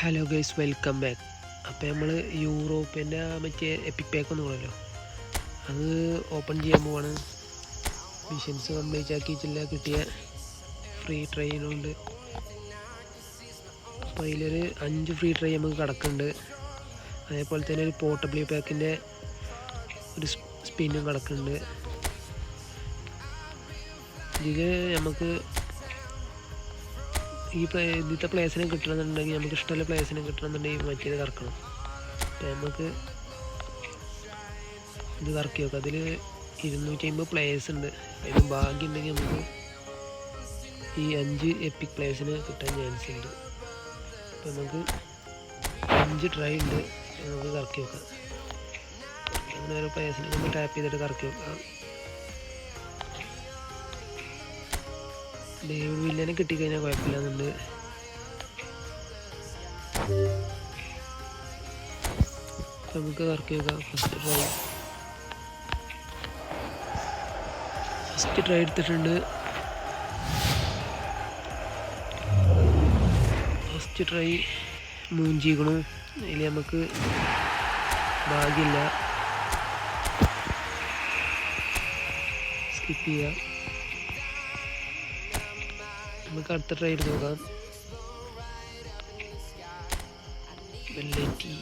Hello guys welcome back അപ്പോൾ നമ്മൾ യൂറോപ്പിന്റെ മറ്റേ എപ്പിക് പാക്ക് പറയുമല്ലോ അത് ഓപ്പൺ ചെയ്യാൻ പോവാണ്. മിഷൻസ് കംപ്ലീറ്റ് ആക്കിയിട്ടില്ല. കിട്ടിയ ഫ്രീ ട്രെയിനുണ്ട് അപ്പോൾ അതിലൊരു അഞ്ച് ഫ്രീ ട്രൈ നമുക്ക് കിടക്കുന്നുണ്ട്. അതേപോലെ തന്നെ ഒരു പോർട്ടബിൾ പാക്കിന്റെ ഒരു സ്പിന്നും കിടക്കുന്നുണ്ട്. ഇതിൽ നമുക്ക് ഈ പ്ലേ ഇതിലത്തെ പ്ലേസിനും കിട്ടണമെന്നുണ്ടെങ്കിൽ നമുക്ക് ഇഷ്ടമുള്ള പ്ലേസിനും കിട്ടണമെന്നുണ്ടെങ്കിൽ മറ്റേത് കറക്കണം. അപ്പം നമുക്ക് ഇത് കറക്കി നോക്കാം. അതിൽ ഇരുന്നൂറ്റി അമ്പത് പ്ലേസ് ഉണ്ട്. അതിന് ഭാഗ്യം ഉണ്ടെങ്കിൽ നമുക്ക് ഈ അഞ്ച് എപ്പിക് പ്ലേസിന് കിട്ടാൻ ചാൻസ് ഉണ്ട്. അപ്പം നമുക്ക് അഞ്ച് ട്രൈ ഉണ്ട്. നമുക്ക് കറക്കി നോക്കാം. അങ്ങനെ ഓരോ പ്ലേസിനെ നമ്മൾ ടാപ്പ് ചെയ്തിട്ട് കറക്കി നോക്കാം. ഡേവിഡ് വില്ലനെ കിട്ടിക്കഴിഞ്ഞാൽ കുഴപ്പമില്ലെന്നുണ്ട്. നമുക്ക് വർക്ക് ചെയ്യാം ഫസ്റ്റ് ട്രൈ ഫസ്റ്റ് ട്രൈ എടുത്തിട്ടുണ്ട്. ഫസ്റ്റ് ട്രൈ മൂഞ്ചിക്കണു അതിൽ നമുക്ക് ഭാഗ്യമില്ല. സ്കിപ്പ് ചെയ്യാം. നമുക്ക് അടുത്ത ട്രൈ എടുത്ത് നോക്കാം. വെല്ലറ്റി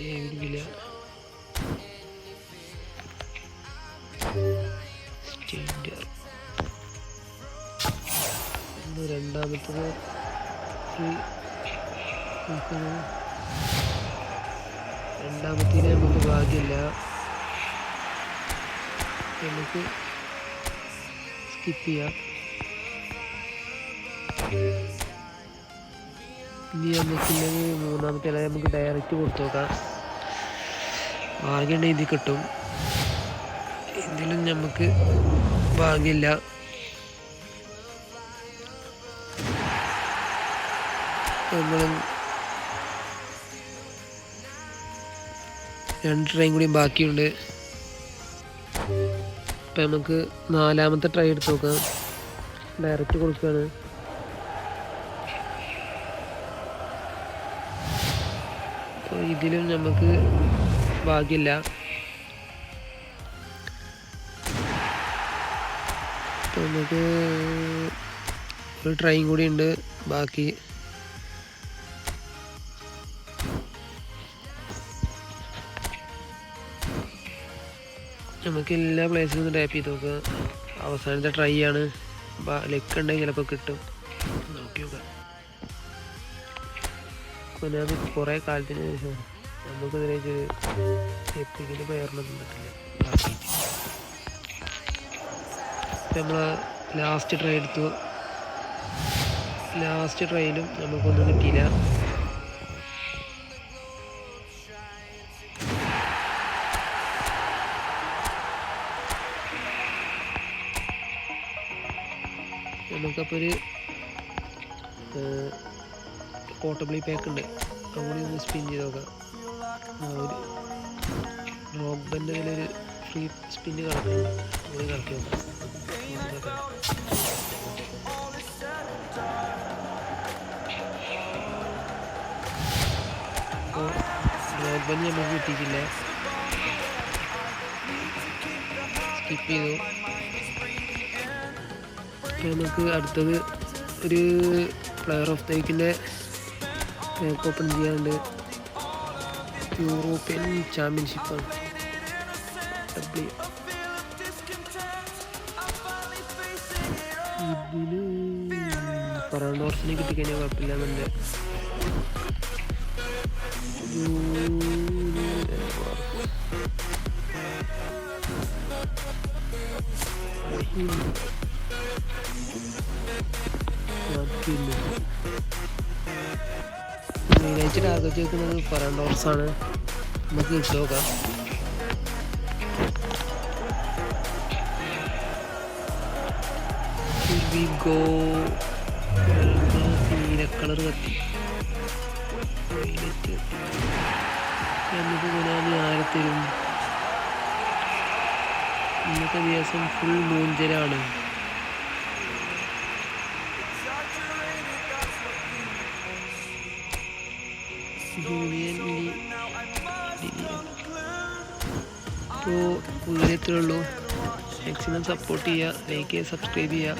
ഡേവിഡ് വില. നമുക്ക് ഭാഗ്യമില്ല. നമുക്ക് ചെയ്യാം ഇനി നമുക്കില്ലെങ്കിൽ മൂന്നാമത്തെ അല്ലെങ്കിൽ നമുക്ക് ഡയറക്റ്റ് കൊടുത്തു നോക്കാം. ഭാഗ്യമുണ്ടെങ്കിൽ ഇത് കിട്ടും. ഇതിലും നമുക്ക് ഭാഗ്യമില്ല. നമ്മൾ രണ്ട് ട്രെയിൻ കൂടി ബാക്കിയുണ്ട്. ഇപ്പം നമുക്ക് നാലാമത്തെ ട്രൈ എടുത്ത് നോക്കാം. ഡയറക്റ്റ് കൊടുക്കുകയാണ്. ഇതിലും നമുക്ക് ഭാഗ്യമില്ല. നമുക്ക് ഒരു ട്രൈയും കൂടി ഉണ്ട്. ബാക്കി നമുക്ക് എല്ലാ പ്ലേസിലും ഒന്ന് ടാപ്പ് ചെയ്ത് നോക്കുക അവസാനത്തെ ട്രൈ ആണ്. ലെക്ക് ഉണ്ടെങ്കിൽ ചിലപ്പോൾ കിട്ടും. നോക്കി നോക്കാം. കൊനാമി കുറേ കാലത്തിന് ശേഷം നമുക്ക് ഇതിലേക്ക് എപ്പിക്കിന് പേരിനൊന്നും പറ്റില്ല. നമ്മൾ ലാസ്റ്റ് ട്രൈ എടുത്തു. ലാസ്റ്റ് ട്രൈയിലും നമുക്കൊന്നും കിട്ടിയില്ല. നമുക്കപ്പോൾ ഒരു പോർട്ടബിൾ പാക്ക് ഉണ്ട്. അതുകൂടി ഒന്ന് സ്പിൻ ചെയ്ത് നോക്കാം. ആ ഒരു റോക്ക് ബന്റെ ഒരു ഫ്രീ സ്പിന്ന് കളക്കി അതുകൂടി കളക്കി നോക്കാം. റോക്ക് ബന്ന് നമുക്ക് കിട്ടിയിട്ടില്ല. സ്കിപ്പ് ചെയ്തു. നമുക്ക് അടുത്തത് ഒരു പ്ലെയർ ഓഫ് ദ വീക്കിന്റെ ഓപ്പൺ ചെയ്യാണ്ട് യൂറോപ്യൻ ചാമ്പ്യൻഷിപ്പാണ് ഡബ്ല്യു ഇതിന് ഫറാണ്ടോർസിനെ കിട്ടിക്കഴിഞ്ഞാൽ കുഴപ്പമില്ല എന്നുണ്ട്. മെയിനായിട്ട് ടാർഗറ്റ് വെക്കുന്നത് ഫറാണ്ടോർസാണ് നമുക്ക് കിട്ടു നോക്കാം. കളർ കത്തി. നമുക്ക് കൊനാമി ആരെ തരും? ഇന്നത്തെ ദിവസം ഫുൾ മൂഞ്ചലാണ് तो पूरे तरह लोग मैक्सिमम सपोर्ट लाइक किया। सब्सक्राइब